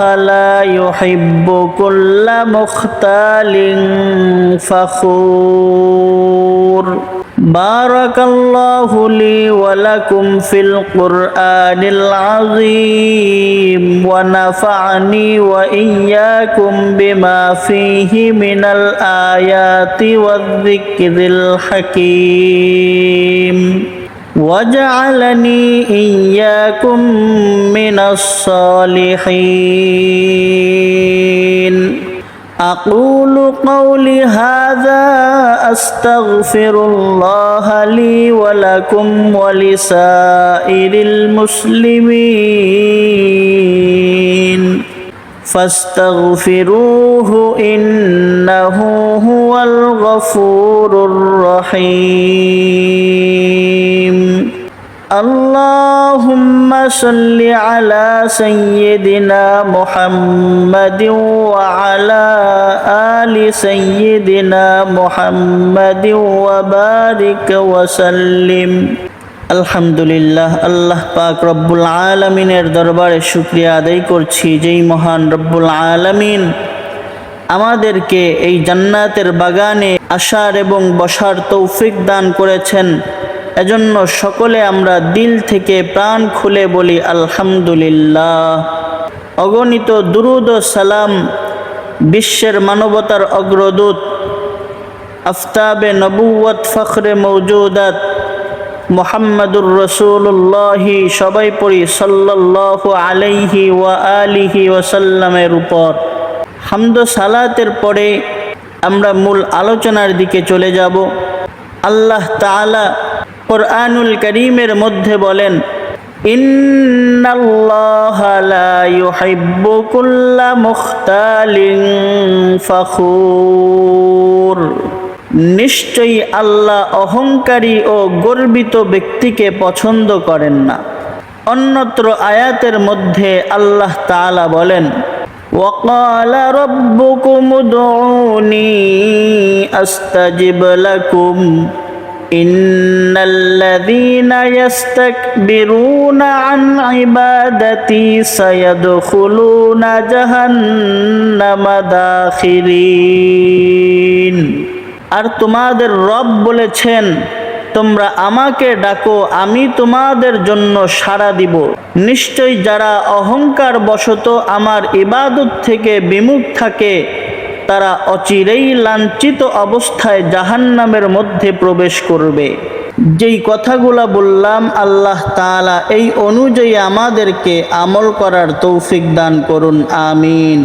لا يحب كل مختال فخور. بارك الله لي ولكم في القرآن العظيم ونفعني وإياكم بما فيه من الآيات والذكر الحكيم. وجعلني إياكم من الصالحين. أقول قولي هذا أستغفر الله لي ولكم ولسائر المسلمين. فاستغفروه إنه هو الغفور الرحيم. اللهم صل على سيدنا محمد وعلى آل سيدنا محمد وبارك وسلم আলহামদুলিল্লাহ আল্লাহ পাক রব্বুল আলমিনের দরবারে শুক্রিয়া আদায় করছি যেই মহান রব্বুল আলমিন আমাদেরকে এই জান্নাতের বাগানে আসার এবং বসার তৌফিক দান করেছেন এজন্য সকলে আমরা দিল থেকে প্রাণ খুলে বলি আলহামদুলিল্লাহ। অগণিত দুরুদ ও সালাম বিশ্বের মানবতার অগ্রদূত। আফতাবে নবুয়ত ফখরে মৌজুদাত মোহাম্মদুর রসুল্লাহি সবাই পড়ি সাল্লাহ আলাইহি ওয়া আলিহি ওয়াসাল্লামের উপর। হামদ সালাতের পরে আমরা মূল আলোচনার দিকে চলে যাব। আল্লাহ তাআলা কোরআনুল করিমের মধ্যে বলেন ইন্নাল্লাহা লা ইউহিব্বু কুল্লা মুখতালিন ফখুর নিশ্চয়ই আল্লাহ অহংকারী ও গর্বিত ব্যক্তিকে পছন্দ করেন না অন্যত্র আয়াতের মধ্যে আল্লাহ তাআলা বলেন وقال ربكم ادعوني استجب لكم ان الذين يستكبرون عن عبادتي سيدخلون جهنم داخرين আর তোমাদের রব বলেছেন তোমরা আমাকে ডাকো আমি তোমাদের জন্য সাড়া দিব নিশ্চয় যারা অহংকার বশত আমার ইবাদত থেকে বিমুখ থাকে তারা অচিরেই লাঞ্ছিত অবস্থায় জাহান্নামের মধ্যে প্রবেশ করবে। যেই কথাগুলা বললাম, আল্লাহ তালা এই অনুযায়ী আমাদেরকে আমল করার তৌফিক দান করুন, আমিন।